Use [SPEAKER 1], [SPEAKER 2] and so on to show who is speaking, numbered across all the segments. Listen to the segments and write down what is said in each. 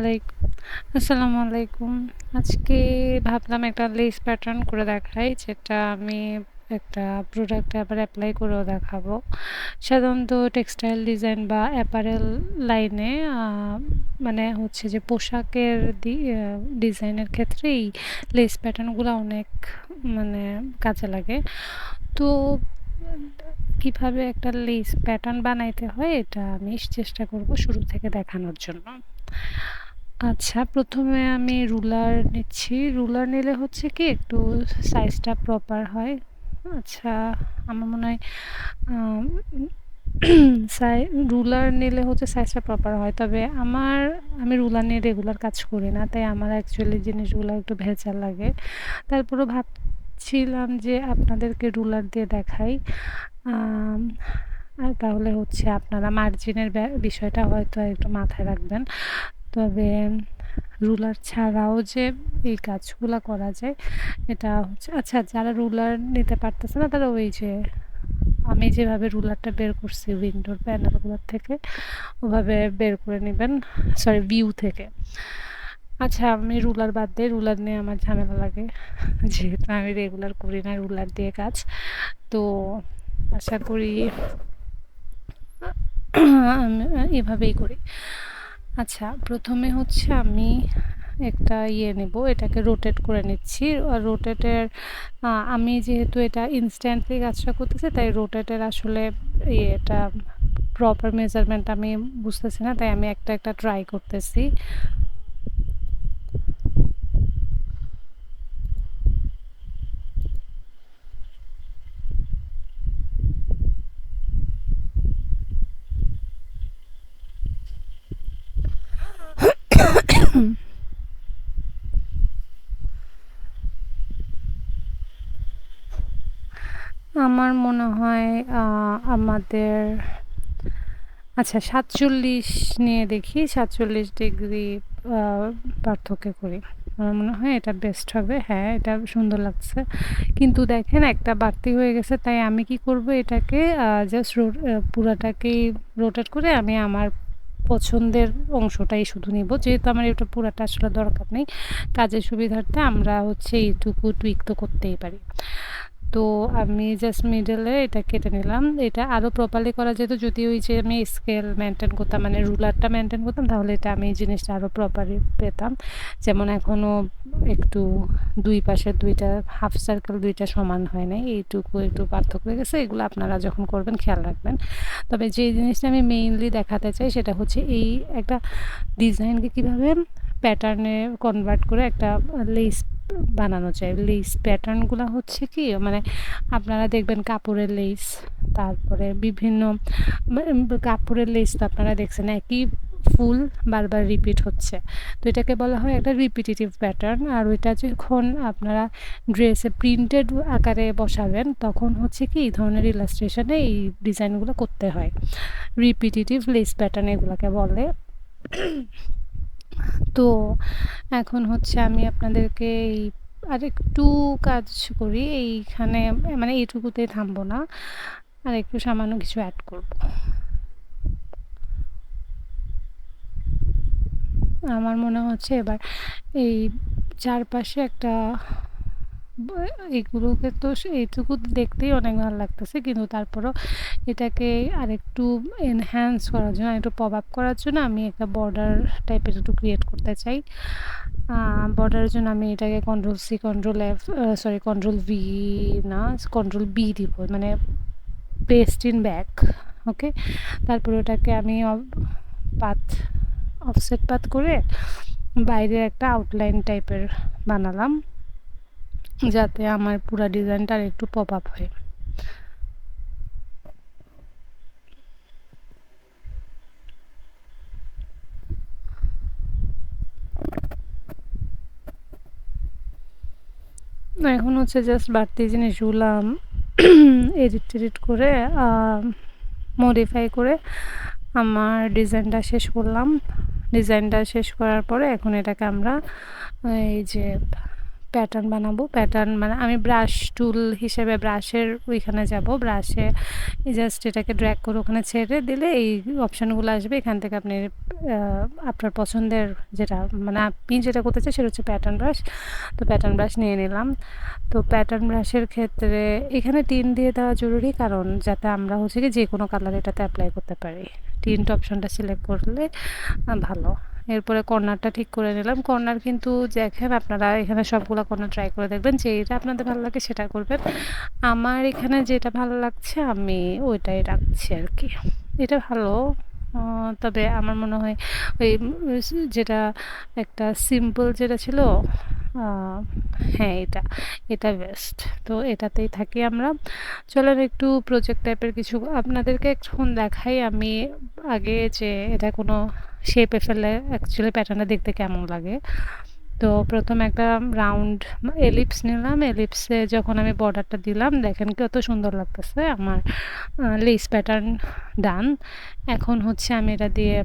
[SPEAKER 1] আলাইকুম আসসালামু আলাইকুম আজকে ভাবলাম একটা লেস প্যাটার্ন করে দেখাই, যেটা আমি একটা প্রোডাক্টে আবার অ্যাপ্লাই করেও দেখাবো। সাধারণত টেক্সটাইল ডিজাইন বা অ্যাপারেল লাইনে মানে হচ্ছে যে পোশাকের ডিজাইনের ক্ষেত্রে এই লেস প্যাটার্নগুলো অনেক মানে কাজে লাগে। তো কীভাবে একটা লেস প্যাটার্ন বানাইতে হয়, এটা আমি চেষ্টা করব শুরু থেকে দেখানোর জন্য। আচ্ছা প্রথমে আমি রুলার নিচ্ছি। রুলার নিলে হচ্ছে কি একটু সাইজটা প্রপার হয়। আচ্ছা আমার মনে হয় রুলার নিলে হচ্ছে সাইজটা প্রপার হয়। তবে আমার, আমি রুলার নিয়ে রেগুলার কাজ করি না, তাই আমার অ্যাকচুয়ালি জিনিসগুলো একটু ভেজাল লাগে। তারপরেও ভাবছিলাম যে আপনাদেরকে রুলার দিয়ে দেখাই। তাহলে হচ্ছে আপনারা মার্জিনের বিষয়টা হয়তো একটু মাথায় রাখবেন। তবে রুলার ছাড়াও যে এই কাজগুলো করা যায়, এটা হচ্ছে আচ্ছা যারা রুলার নিতে পারতেছে না, তারা ওই যে আমি যেভাবে রুলারটা বের করছি, উইন্ডোর প্যানেলগুলোর থেকে, ওভাবে বের করে নেবেন, সরি, ভিউ থেকে। আচ্ছা আমি রুলার বাদ দিয়ে, রুলার নিয়ে আমার ঝামেলা লাগে। যেহেতু আমি রেগুলার করি না রুলার দিয়ে কাজ, তো আশা করি এভাবেই করি। আচ্ছা প্রথমে হচ্ছে আমি একটা ইয়ে নেব, এটাকে রোটেট করে নিচ্ছি। আর রোটেটের আমি যেহেতু এটা ইনস্ট্যান্টলি কাজটা করতেছি, তাই রোটেটের আসলে ইয়েটা প্রপার মেজারমেন্ট আমি বুঝতেছি না, তাই আমি একটা একটা ট্রাই করতেছি। আমার মনে হয় আমাদের আচ্ছা সাতচল্লিশ নিয়ে দেখি, সাতচল্লিশ ডিগ্রি পার্থক্য করি। আমার মনে হয় এটা বেস্ট হবে। হ্যাঁ এটা সুন্দর লাগছে। কিন্তু দেখেন একটা বাড়তি হয়ে গেছে, তাই আমি কি করব এটাকে জাস্ট পুরাটাকেই রোটেট করে আমি আমার পছন্দের অংশটাই শুধু নিব। যেহেতু আমার এটা পুরাটা আসলে দরকার নেই, কাজের সুবিধার্থে আমরা হচ্ছে এইটুকু টুইক তো করতেই পারি। তো আমি জাস্ট মিডলে এটা কেটে নিলাম। এটা আরও প্রপারলি করা যেত যদি ওই যে আমি স্কেল মেনটেন করতাম মানে রুলারটা মেনটেন করতাম, তাহলে এটা আমি এই জিনিসটা আরও প্রপারলি পেতাম। যেমন এখনও একটু দুই পাশের দুইটা হাফ সার্কেল দুইটা সমান হয় না এইটুকু একটু পার্থক্য হয়ে গেছে। এগুলো আপনারা যখন করবেন, খেয়াল রাখবেন। তবে যে জিনিসটা আমি মেইনলি দেখাতে চাই, সেটা হচ্ছে এই একটা ডিজাইনকে কীভাবে প্যাটার্নে কনভার্ট করে একটা লেস বানানো যায়। লেস প্যাটার্নগুলো হচ্ছে কি মানে আপনারা দেখবেন কাপড়ের লেস তারপরে বিভিন্ন কাপড়ের লেস তো আপনারা দেখছেন, একই ফুল বারবার রিপিট হচ্ছে। তো এটাকে বলা হয় একটা রিপিটিটিভ প্যাটার্ন আর ওইটা যখন আপনারা ড্রেসে প্রিন্টেড আকারে বসাবেন, তখন হচ্ছে কি, এই ধরনের ইলাস্ট্রেশনে এই ডিজাইনগুলো করতে হয়। রিপিটেটিভ লেস প্যাটার্ন এগুলোকে বলে। তো এখন হচ্ছে আমি আপনাদেরকে এই আর একটু কাজ করি, এইখানে মানে এইটুকুতে থামবো না, আর একটু সামান্য কিছু অ্যাড করব। আমার মনে হচ্ছে এবার এই চারপাশে একটা এগুলোকে তো এইটুকু দেখতেই অনেক ভালো লাগতেছে। কিন্তু তারপরও এটাকে আরেকটু এনহ্যান্স করার জন্য একটু আপ করার জন্য আমি একটা বর্ডার টাইপের একটু ক্রিয়েট করতে চাই। বর্ডারের জন্য আমি এটাকে control C control F sorry control V না কন্ট্রোল বি দিব মানে পেস্ট ইন ব্যাক ওকে তারপরে ওটাকে আমি পাত অফসেট পাত করে বাইরের একটা আউটলাইন টাইপের বানালাম। যাতে আমার পুরো ডিজাইনটা একটু পপ আপ হয় এখন হচ্ছে জাস্ট বাড়তি জিনিস জিনিসগুলো এডিট টেডিট করে মডিফাই করে আমার ডিজাইনটা শেষ করলাম। ডিজাইনটা শেষ করার পরে এখন এটাকে আমরা, এই যে প্যাটার্ন বানাবো। প্যাটার্ন মানে আমি ব্রাশ টুল হিসেবে ব্রাশের ওইখানে যাব। ব্রাশে জাস্ট এটাকে ড্র্যাক করে ওখানে ছেড়ে দিলে এই অপশানগুলো আসবে। এখান থেকে আপনি আপনার পছন্দের যেটা মানে আপনি যেটা করতে চাই সেটা হচ্ছে প্যাটার্ন ব্রাশ তো প্যাটার্ন ব্রাশ নিয়ে নিলাম। তো প্যাটার্ন ব্রাশের ক্ষেত্রে এখানে টিন দিয়ে দেওয়া জরুরি কারণ যাতে আমরা হচ্ছে কি যে কোনো কালার এটাতে অ্যাপ্লাই করতে পারি। টিন্ট অপশানটা সিলেক্ট করলে ভালো। এরপরে কর্নারটা ঠিক করে নিলাম। কর্নার কিন্তু দেখেন আপনারা, এখানে সবগুলো কর্নার ট্রাই করে দেখবেন। যেটা আপনাদের ভালো লাগে সেটা করবেন। আমার এখানে যেটা ভালো লাগছে, আমি ওইটাই রাখছি আর কি। এটা ভালো। তবে আমার মনে হয় ওই যেটা একটা সিম্পল যেটা ছিল হ্যাঁ এটা এটা বেস্ট তো এটাতেই থাকি আমরা। চলেন একটু প্রজেক্ট টাইপের কিছু, আপনাদেরকে এখন দেখাই আমি আগে যে এটা কোনো শেপে ফেলে অ্যাকচুয়ালি প্যাটার্নটা দেখতে কেমন লাগে। তো প্রথম একটা রাউন্ড এলিপস নিলাম। এলিপসে যখন আমি বর্ডারটা দিলাম, দেখেন কত সুন্দর লাগতেছে আমার লেস প্যাটার্ন ডান। এখন হচ্ছে আমি এটা দিয়ে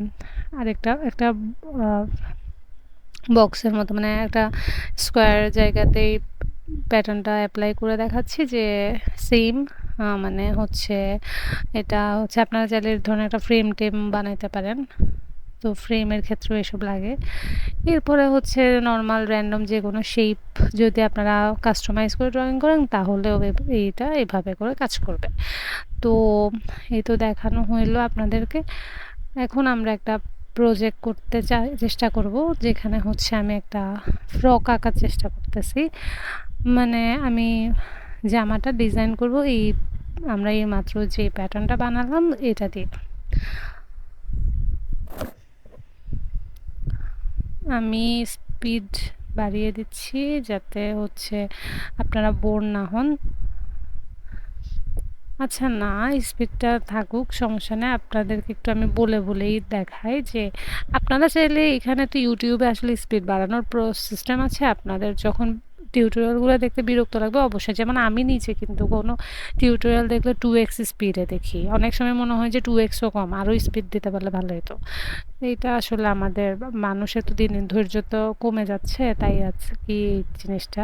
[SPEAKER 1] আরেকটা, একটা বক্সের মতো মানে একটা স্কোয়ার জায়গাতেই প্যাটার্নটা অ্যাপ্লাই করে দেখাচ্ছি যে সেম মানে হচ্ছে এটা হচ্ছে আপনারা চাইলে ধরনের একটা ফ্রেম টেম বানাইতে পারেন। তো ফ্রেমের ক্ষেত্রেও এসব লাগে। এরপরে হচ্ছে নর্মাল র্যান্ডম যে কোনো শেপ যদি আপনারা কাস্টমাইজ করে ড্রয়িং করেন, তাহলেও এইটা এভাবে করে কাজ করবে। তো এই তো দেখানো হইল আপনাদেরকে। এখন আমরা একটা প্রজেক্ট করতে চাই চেষ্টা করব, যেখানে হচ্ছে আমি একটা ফ্রক আঁকার চেষ্টা করতেছি। মানে আমি জামাটা ডিজাইন করব, এই আমরা এই মাত্র যে প্যাটার্নটা বানালাম, এটা দিয়ে। আমি স্পিড বাড়িয়ে দিচ্ছি যাতে হচ্ছে আপনারা বোর না হন। আচ্ছা না স্পিডটা থাকুক, সমস্যা নেই। আপনাদেরকে একটু আমি বলে বলেই দেখাই যে আপনারা চাইলে এখানে তো ইউটিউবে আসলে স্পিড বাড়ানোর প্রো সিস্টেম আছে। আপনাদের যখন টিউটোরিয়ালগুলো দেখতে বিরক্ত লাগবে অবশ্যই। যেমন আমি নিজে কিন্তু কোনো টিউটোরিয়াল দেখলে টু এক্স স্পিডে দেখি। অনেক সময় মনে হয় যে টু এক্সও কম আরও স্পিড দিতে পারলে ভালো হতো। এইটা আসলে আমাদের মানুষের তো দিন ধৈর্য তো কমে যাচ্ছে, তাই আছে কি জিনিসটা।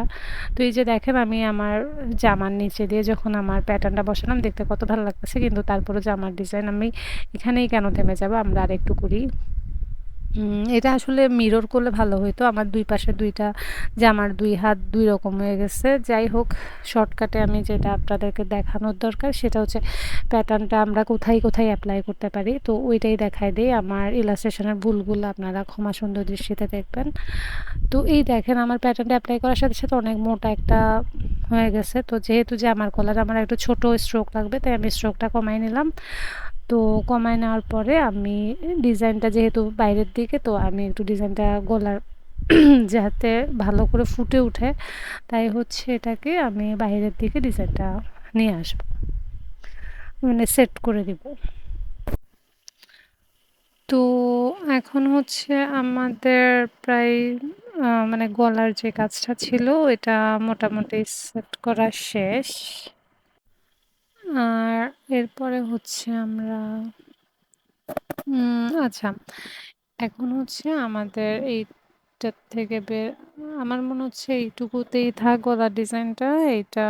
[SPEAKER 1] তো এই যে দেখেন আমি আমার জামার নিচে দিয়ে যখন আমার প্যাটার্নটা বসালাম, দেখতে কত ভালো লাগতেছে। কিন্তু তারপরে জামার ডিজাইন আমি এখানেই কেন থেমে যাব? আমরা আর একটু করি। এটা আসলে মিরর করলে ভালো হইতো। আমার দুই পাশে দুইটা জামার দুই হাত দুই রকম হয়ে গেছে। যাই হোক শর্টকাটে আমি যেটা আপনাদেরকে দেখানোর দরকার, সেটা হচ্ছে প্যাটার্নটা আমরা কোথায় কোথায় অ্যাপ্লাই করতে পারি। তো ওইটাই দেখায় দিই। আমার ইলাস্ট্রেশনের ভুলগুলো আপনারা ক্ষমা সুন্দর দৃষ্টিতে দেখবেন। তো এই দেখেন, আমার প্যাটার্নটা অ্যাপ্লাই করার সাথে সাথে অনেক মোটা একটা হয়ে গেছে। তো যেহেতু যে আমার কলার আমার একটু ছোট স্ট্রোক লাগবে, তাই আমি স্ট্রোকটা কমাই নিলাম। তো কমায় নেওয়ার পরে আমি ডিজাইনটা যেহেতু বাইরের দিকে, তো আমি একটু ডিজাইনটা গলার যাতে ভালো করে ফুটে উঠে, তাই হচ্ছে এটাকে আমি বাইরের দিকে ডিজাইনটা নিয়ে আসব। মানে সেট করে দিব। তো এখন হচ্ছে আমাদের প্রায় মানে গলার যে কাজটা ছিল, এটা মোটামুটি সেট করা শেষ। আর এরপরে হচ্ছে আমরা আচ্ছা এখন হচ্ছে আমাদের এইটার থেকে বের, আমার মনে হচ্ছে এইটুকুতেই থাক গলার ডিজাইনটা, এইটা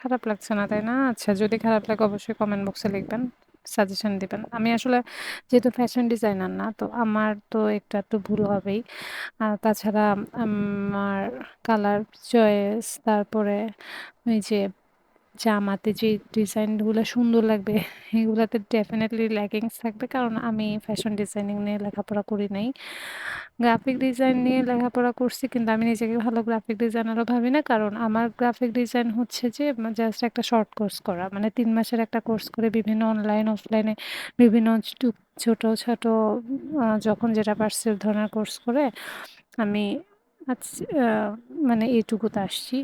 [SPEAKER 1] খারাপ লাগছে না, তাই না? আচ্ছা যদি খারাপ লাগে অবশ্যই কমেন্ট বক্সে লিখবেন সাজেশন দিবেন। আমি আসলে যেহেতু ফ্যাশন ডিজাইনার না, তো আমার তো একটা একটু ভুল হবেই। আর তাছাড়া আমার কালার চয়েস তারপরে ওই যে জামাতে যে ডিজাইনগুলো সুন্দর লাগবে, এগুলোতে ডেফিনেটলি ল্যাকিংস থাকবে। কারণ আমি ফ্যাশন ডিজাইনিং নিয়ে লেখাপড়া করি নাই। গ্রাফিক ডিজাইন নিয়ে লেখাপড়া করছি, কিন্তু আমি নিজেকে ভালো গ্রাফিক ডিজাইনারও ভাবি না। কারণ আমার গ্রাফিক ডিজাইন হচ্ছে যে জাস্ট একটা শর্ট কোর্স করা। মানে তিন মাসের একটা কোর্স করে বিভিন্ন অনলাইন অফলাইনে বিভিন্ন ছোট ছোট যখন যেটা পারছি ধরনের কোর্স করে, আমি মানে এইটুকুতে আসছি।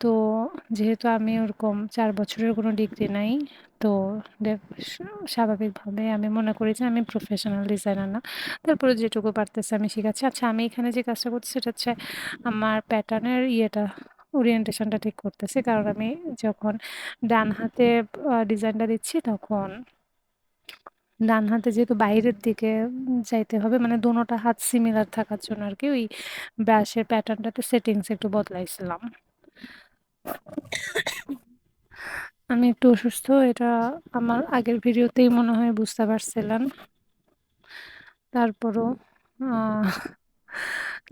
[SPEAKER 1] তো যেহেতু আমি ওরকম চার বছরের কোনো ডিগ্রি নাই, তো স্বাভাবিকভাবে আমি মনে করি যে আমি প্রফেশনাল ডিজাইনার না। তারপরে যেটুকু পারতেছে আমি শিখাচ্ছি। আচ্ছা আমি এখানে যে কাজটা করছি সেটা হচ্ছে আমার প্যাটার্নের ইয়েটা ওরিয়েন্টেশনটা ঠিক করতেছি। কারণ আমি যখন ডান হাতে ডিজাইনটা দিচ্ছি তখন ডান হাতে যেহেতু বাইরের দিকে যাইতে হবে মানে দোনোটা হাত সিমিলার থাকার জন্য আর কি ওই ব্রাশের প্যাটার্নটাতে সেটিংস একটু বদলাইছিলাম। আমি একটু অসুস্থ, এটা আমার আগের ভিডিওতেই মনে হয় বুঝতে পারছিলেন তারপরও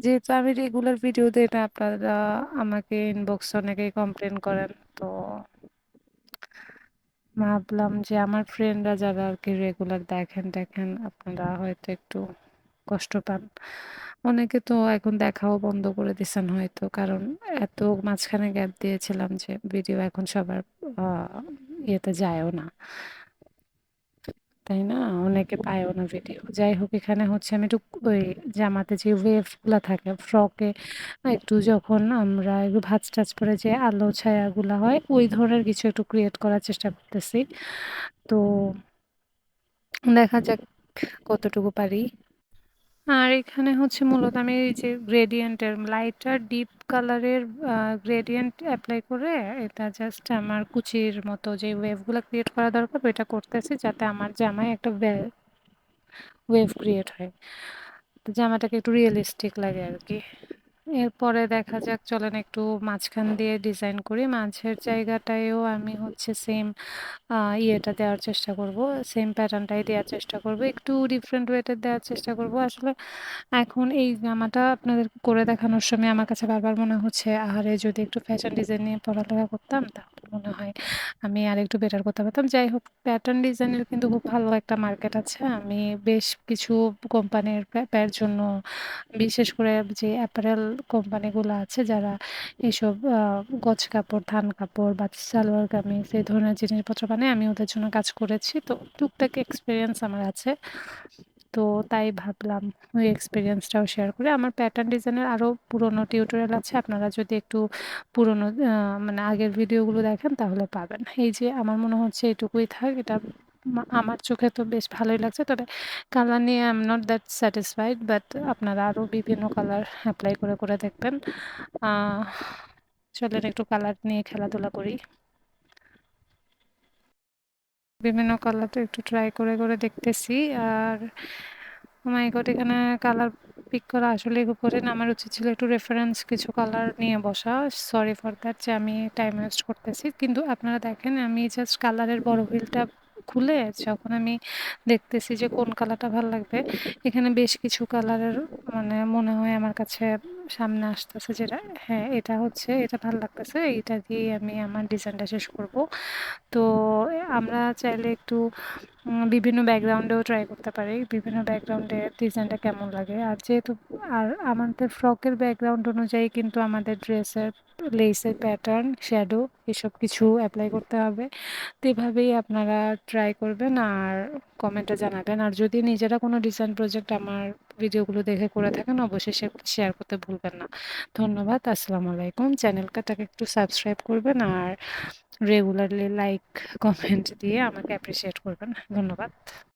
[SPEAKER 1] যেহেতু আমি রেগুলার ভিডিও না, আপনারা আমাকে ইনবক্স অনেকেই কমপ্লেন করেন, তো ভাবলাম যে আমার ফ্রেন্ডরা যারা আর কি রেগুলার দেখেন দেখেন, আপনারা হয়তো একটু কষ্ট পান। অনেকে তো এখন দেখাও বন্ধ করে দিছেন হয়তো। কারণ এত মাঝখানে গ্যাপ দিয়েছিলাম যে ভিডিও এখন সবার ইয়েতে যায়ও না। তাই না? অনেকে পায়ও না ভিডিও যাই হোক, এখানে হচ্ছে আমি একটু ওই জামাতে যে ওয়েভগুলো থাকে ফ্রকে একটু যখন আমরা একটু ভাজ টাজ পরে যে আলো ছায়াগুলো হয়, ওই ধরনের কিছু একটু ক্রিয়েট করার চেষ্টা করতেছি। তো দেখা যাক কতটুকু পারি। আর এখানে হচ্ছে মূলত আমি এই যে গ্রেডিয়েন্টের লাইটার ডিপ কালারের গ্রেডিয়েন্ট অ্যাপ্লাই করে এটা জাস্ট আমার কুচির মতো যে ওয়েভগুলো ক্রিয়েট করা দরকার, ওইটা করতেছি যাতে আমার জামায় একটা ওয়েভ ক্রিয়েট হয়। জামাটাকে একটু রিয়েলিস্টিক লাগে আর কি। এরপরে দেখা যাক, চলেন একটু মাঝখান দিয়ে ডিজাইন করি। মাঝের জায়গাটায়ও আমি হচ্ছে সেম ইয়েটা দেওয়ার চেষ্টা করব সেম প্যাটার্নটাই দেওয়ার চেষ্টা করব। একটু ডিফারেন্ট ওয়েতে দেওয়ার চেষ্টা করব। আসলে এখন এই জামাটা আপনাদের করে দেখানোর সময় আমার কাছে বারবার মনে হচ্ছে, আহারে যদি একটু ফ্যাশন ডিজাইন নিয়ে পড়ালেখা করতাম, তাহলে মনে হয় আমি আর একটু বেটার করতে পারতাম। যাই হোক প্যাটার্ন ডিজাইনের কিন্তু খুব ভালো একটা মার্কেট আছে। আমি বেশ কিছু কোম্পানির জন্য বিশেষ করে যে অ্যাপারেল কোম্পানিগুলো আছে যারা এইসব গছ কাপড়, ধান কাপড় বা সালোয়ার কামিজ এই ধরনের জিনিসপত্র বানায়। আমি ওদের জন্য কাজ করেছি। তো টুকটাক এক্সপিরিয়েন্স আমার আছে। তো তাই ভাবলাম ওই এক্সপিরিয়েন্সটাও শেয়ার করে। আমার প্যাটার্ন ডিজাইনের আরও পুরনো টিউটোরিয়াল আছে। আপনারা যদি একটু পুরনো মানে আগের ভিডিওগুলো দেখেন তাহলে পাবেন। এই যে আমার মনে হচ্ছে এটুকুই থাক। এটা আমার চোখে তো বেশ ভালোই লাগছে। তবে কালার নিয়ে I am not that satisfied but আপনারা আরও বিভিন্ন কালার অ্যাপ্লাই করে করে দেখবেন। চলেন একটু কালার নিয়ে খেলাধুলা করি। বিভিন্ন কালার তো একটু ট্রাই করে করে দেখতেছি। আর মাই গড এখানে কালার পিক করা আসলে খুব কঠিন আমার উচিত ছিল একটু রেফারেন্স কিছু কালার নিয়ে বসা। সরি ফর দ্যাট যে আমি টাইম ওয়েস্ট করতেছি। কিন্তু আপনারা দেখেন, আমি জাস্ট কালারের বড় হুইলটা খুলে যখন আমি দেখতেছি যে কোন কালারটা ভালো লাগবে, এখানে বেশ কিছু কালারের মানে মনে হয় আমার কাছে সামনে আসতেছে যেটা হ্যাঁ এটা হচ্ছে, এটা ভালো লাগতেছে এইটা দিয়ে আমি আমার ডিজাইনটা শেষ করব। তো আমরা চাইলে একটু বিভিন্ন ব্যাকগ্রাউন্ডেও ট্রাই করতে পারি, বিভিন্ন ব্যাকগ্রাউন্ডে ডিজাইনটা কেমন লাগে। আর যেহেতু, আর আমাদের ফ্রকের ব্যাকগ্রাউন্ড অনুযায়ী কিন্তু আমাদের ড্রেসের লেসের প্যাটার্ন শ্যাডো এসব কিছু অ্যাপ্লাই করতে হবে। তো এভাবেই আপনারা ট্রাই করবেন আর কমেন্টে জানাবেন। আর যদি নিজেরা কোনো ডিজাইন প্রজেক্ট আমার ভিডিওগুলো দেখে করে থাকেন অবশ্যই সেগুলো শেয়ার করতে ভুলবেন না। ধন্যবাদ, আসসালামু আলাইকুম। চ্যানেলটাকে একটু সাবস্ক্রাইব করবেন আর রেগুলারলি লাইক কমেন্ট দিয়ে আমাকে অ্যাপ্রিসিয়েট করবেন। ধন্যবাদ।